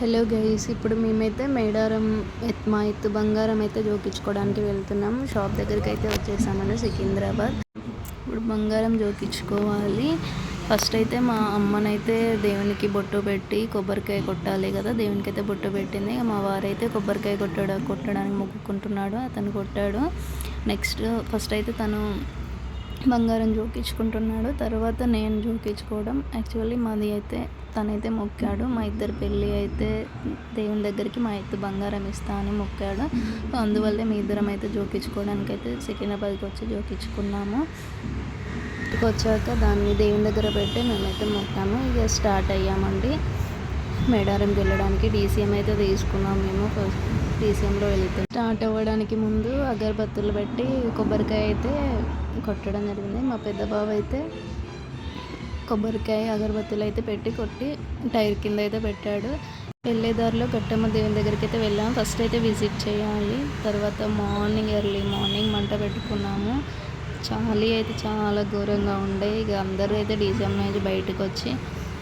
Hello guys ఇప్పుడు మేమైతే మేడారం మా ఎత్తు బంగారం అయితే జోకించుకోవడానికి వెళ్తున్నాం. షాప్ దగ్గరికి అయితే వచ్చేసామండి సికింద్రాబాద్. ఇప్పుడు బంగారం జోకించుకోవాలి. ఫస్ట్ అయితే మా అమ్మనైతే దేవునికి బొట్టు పెట్టి కొబ్బరికాయ కొట్టాలి కదా దేవునికి అయితే బొట్టు పెట్టింది. మా వారైతే కొబ్బరికాయ కొట్టడా కొట్టడానికి మొక్కుకుంటున్నాడు అతను కొట్టాడు. నెక్స్ట్ ఫస్ట్ అయితే తను బంగారం జోకించుకుంటున్నాడు తర్వాత నేను జోకించుకోవడం యాక్చువల్లీ మాది అయితే తనైతే మొక్కాడు. మా ఇద్దరు పెళ్ళి అయితే దేవుని దగ్గరికి మా ఇద్దరు బంగారం ఇస్తా అని మొక్కాడు. అందువల్లే మీ ఇద్దరం అయితే జోకించుకోవడానికి అయితే సికింద్రాబాద్కి వచ్చి జోకించుకున్నాము వచ్చాక దాన్ని దేవుని దగ్గర పెట్టి మేమైతే మొక్కాము. ఇక స్టార్ట్ అయ్యామండి. మేడారంకి వెళ్ళడానికి డీసీఎం అయితే తీసుకున్నాం మేము. ఫస్ట్ డీసీఎంలో వెళ్తాం స్టార్ట్ అవ్వడానికి ముందు అగరబత్తులు పెట్టి కొబ్బరికాయ అయితే కొట్టడం జరిగింది. మా పెద్ద బాబు అయితే కొబ్బరికాయ అగరబత్తులు అయితే పెట్టి కొట్టి టైర్ కింద అయితే పెట్టాడు. వెళ్ళే దారిలో గట్టమ్మ దేవుని దగ్గరికి అయితే వెళ్ళాము ఫస్ట్ అయితే విజిట్ చేయాలి. తర్వాత మార్నింగ్ ఎర్లీ మార్నింగ్ మంట పెట్టుకున్నాము. చలి అయితే చాలా ఘోరంగా ఉండే. ఇక అందరూ అయితే డీసీఎం నుంచి బయటకు వచ్చి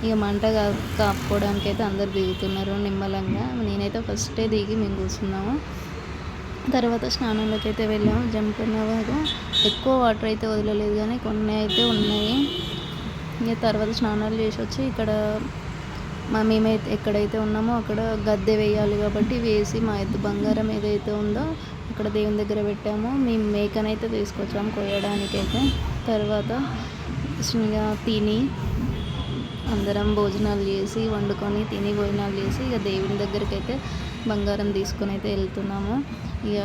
ఇక మంట కా- కాపుకోవడానికి అయితే అందరు దిగుతున్నారు నిమ్మలంగా. నేనైతే ఫస్టే దిగి మేము కూర్చున్నాము. తర్వాత స్నానంలోకి అయితే వెళ్ళాము జంపన్నవారు ఎక్కువ వాటర్ అయితే వదలలేదు కానీ కొన్ని అయితే ఉన్నాయి. ఇక తర్వాత స్నానాలు చేసి వచ్చి ఇక్కడ మా మేమైతే ఎక్కడైతే ఉన్నామో అక్కడ గద్దె వేయాలి కాబట్టి వేసి మా ఎద్దు బంగారం ఏదైతే ఉందో అక్కడ దేవుని దగ్గర పెట్టాము. మేము మేకనైతే తీసుకొచ్చాము కోయడానికైతే తర్వాత తిని అందరం భోజనాలు చేసి వండుకొని తిని భోజనాలు చేసి ఇక దేవుని దగ్గరికి అయితే బంగారం తీసుకొని అయితే వెళ్తున్నాము. ఇక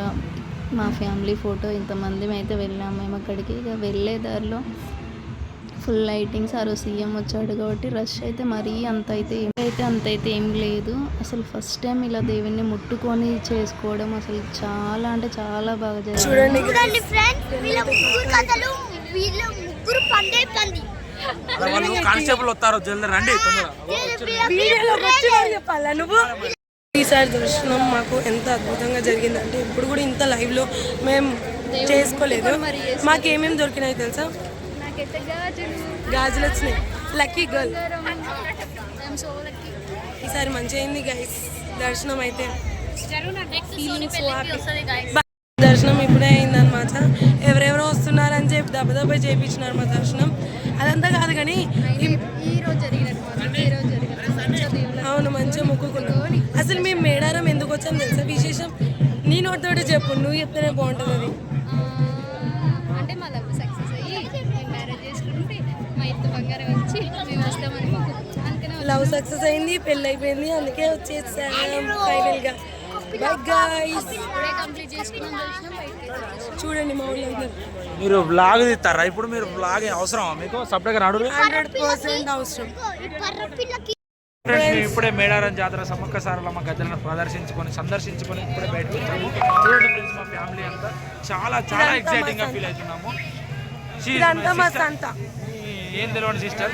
మా ఫ్యామిలీ ఫోటో ఇంతమంది అయితే వెళ్ళాము. మేము అక్కడికి ఇక వెళ్ళే దారిలో ఫుల్ లైటింగ్స్ ఆ రోజు సీఎం వచ్చాడు కాబట్టి రష్ అయితే మరీ అంత అయితే ఏమైతే అంత అయితే ఏం లేదు. అసలు ఫస్ట్ టైం ఇలా దేవుణ్ణి ముట్టుకొని చేసుకోవడం అసలు చాలా అంటే చాలా బాగా జరిగింది. చూడండి. వీళ్ళ కానిస్టేబుల్ వస్తారు జల్ది రండి చెప్పాలా నువ్వు? ఈసారి దర్శనం మాకు ఎంత అద్భుతంగా జరిగిందంటే ఇప్పుడు కూడా ఇంత లైవ్లో మేము చేసుకోలేదు. మాకు ఏమేమి దొరికినాయి తెలుసా? గాజులు. గాజులు వచ్చినాయి. లక్కీ గర్ల్ ఈసారి మంచి అయింది గైస్ దర్శనం అయితే దర్శనం ఇప్పుడే అయిందనమాట ఎవరెవరో వస్తున్నారని చెప్పి దెబ్బ దెబ్బ చేయించినారు మా దర్శనం. అదంతా కాదు కానీ అవును మంచిగా మొక్కుకున్నాం. అసలు మేము మేడారం ఎందుకు వచ్చాం తెలుసా? విశేషం నీ నోటితోటి చెప్పు నువ్వు చెప్తేనే బాగుంటుంది అది. అంటే మా లవ్ సక్సెస్ అయ్యి మేము మ్యారేజ్ చేసుకుంటే మా ఇద్దరు బంగారం ఇచ్చి మేము వస్తామని మాకు అందుకనే లవ్ సక్సెస్ అయింది పెళ్ళి అయిపోయింది అందుకే వచ్చేసాం ఫైనల్ గా. చూడండి మా ఊళ్ళో మీరు బ్లాగ్ తీస్తారా? ఇప్పుడు మీరు బ్లాగ్ అవసరమా మీకు? సపరేట్గా నడు హండ్రెడ్ పర్సెంట్ అవసరం. ఇప్పుడే మేడారం జాతర సమ్మక్క సారలమ్మ గద్దెలను ప్రదర్శించుకొని సందర్శించుకొని ఇప్పుడే బయటకు వచ్చాము. చూడండి ఫ్రెండ్స్ మా ఫ్యామిలీ అంతా చాలా చాలా ఎక్సైటింగ్గా ఫీల్ అవుతున్నాము. ఏం తెలియని సిస్టర్